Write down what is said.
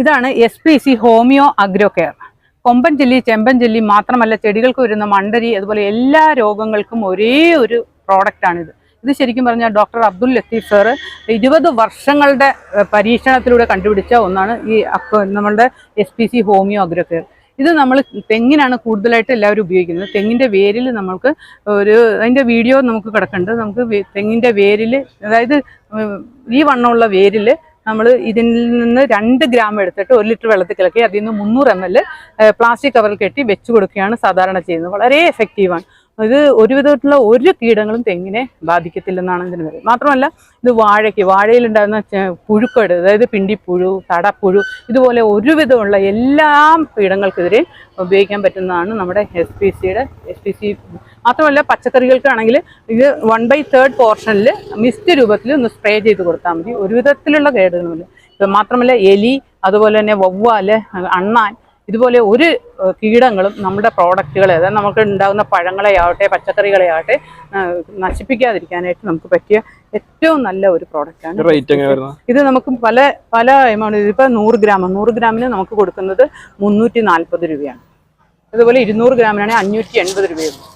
ഇതാണ് S P C homeo agro care. കൊമ്പൻ ചെല്ലി ചെമ്പൻ ചെല്ലി മാത്രമല്ല ചെടികൾക്ക് വരുന്ന മണ്ടരി അതുപോലെ എല്ലാ രോഗങ്ങൾക്കും ഒരേ ഒരു പ്രോഡക്റ്റാണിത് ഇത് ശരിക്കും പറഞ്ഞാൽ ഡോക്ടർ അബ്ദുൽ ലത്തീഫ് സാറ് ഇരുപത് വർഷങ്ങളുടെ പരീക്ഷണത്തിലൂടെ കണ്ടുപിടിച്ച ഒന്നാണ് ഈ നമ്മളുടെ S P C homeo agro care. ഇത് നമ്മൾ തെങ്ങിനാണ് കൂടുതലായിട്ട് എല്ലാവരും ഉപയോഗിക്കുന്നത്. തെങ്ങിന്റെ വേരിൽ നമുക്ക് ഒരു അതിന്റെ വീഡിയോ നമുക്ക് കിടക്കുന്നുണ്ട്. നമുക്ക് തെങ്ങിന്റെ വേരിൽ അതായത് ഈ വണ്ണമുള്ള വേരിൽ നമ്മൾ ഇതിൽ നിന്ന് രണ്ട് ഗ്രാം എടുത്തിട്ട് ഒരു ലിറ്റർ വെള്ളത്തിൽ കലക്കി അതിൽ നിന്ന് മുന്നൂറ് എം എൽ പ്ലാസ്റ്റിക് കവറിൽ കെട്ടി വെച്ച് കൊടുക്കുകയാണ് സാധാരണ ചെയ്യുന്നത്. വളരെ എഫക്റ്റീവാണ് ഇത് ഒരു വിധത്തിലുള്ള ഒരു കീടങ്ങളും തെങ്ങിനെ ബാധിക്കത്തില്ലെന്നാണ് ഇതിന് പറയുന്നത് മാത്രമല്ല ഇത് വാഴയ്ക്ക് വാഴയിലുണ്ടാകുന്ന പുഴുക്കേട് അതായത് പിണ്ടിപ്പുഴു തടപ്പുഴു ഇതുപോലെ ഒരുവിധമുള്ള എല്ലാ കീടങ്ങൾക്കെതിരെ ഉപയോഗിക്കാൻ പറ്റുന്നതാണ് നമ്മുടെ എസ് പി സിയുടെ എസ് പി സി മാത്രമല്ല പച്ചക്കറികൾക്കാണെങ്കിൽ ഇത് വൺ ബൈ തേർഡ് പോർഷനിൽ മിസ്റ്റ് രൂപത്തിൽ ഒന്ന് സ്പ്രേ ചെയ്ത് കൊടുത്താൽ മതി. ഒരുവിധത്തിലുള്ള കേടുകളുമില്ല മാത്രമല്ല എലി അതുപോലെ തന്നെ വവ്വാൽ അണ്ണാൻ ഇതുപോലെ ഒരു കീടങ്ങളും നമ്മുടെ പ്രോഡക്റ്റുകളെ അതായത് നമുക്ക് ഉണ്ടാകുന്ന പഴങ്ങളെ ആവട്ടെ പച്ചക്കറികളെ ആവട്ടെ നശിപ്പിക്കാതിരിക്കാനായിട്ട് നമുക്ക് പറ്റിയ ഏറ്റവും നല്ല ഒരു പ്രോഡക്റ്റാണ് ഇത് നമുക്ക് പല പല എമൗണ്ട് ഇതിപ്പോൾ നൂറ് ഗ്രാം നൂറ് ഗ്രാമിന് നമുക്ക് കൊടുക്കുന്നത് മുന്നൂറ്റി നാൽപ്പത് രൂപയാണ്. അതുപോലെ ഇരുന്നൂറ് ഗ്രാമിനാണെങ്കിൽ അഞ്ഞൂറ്റി എൺപത് രൂപയുള്ളൂ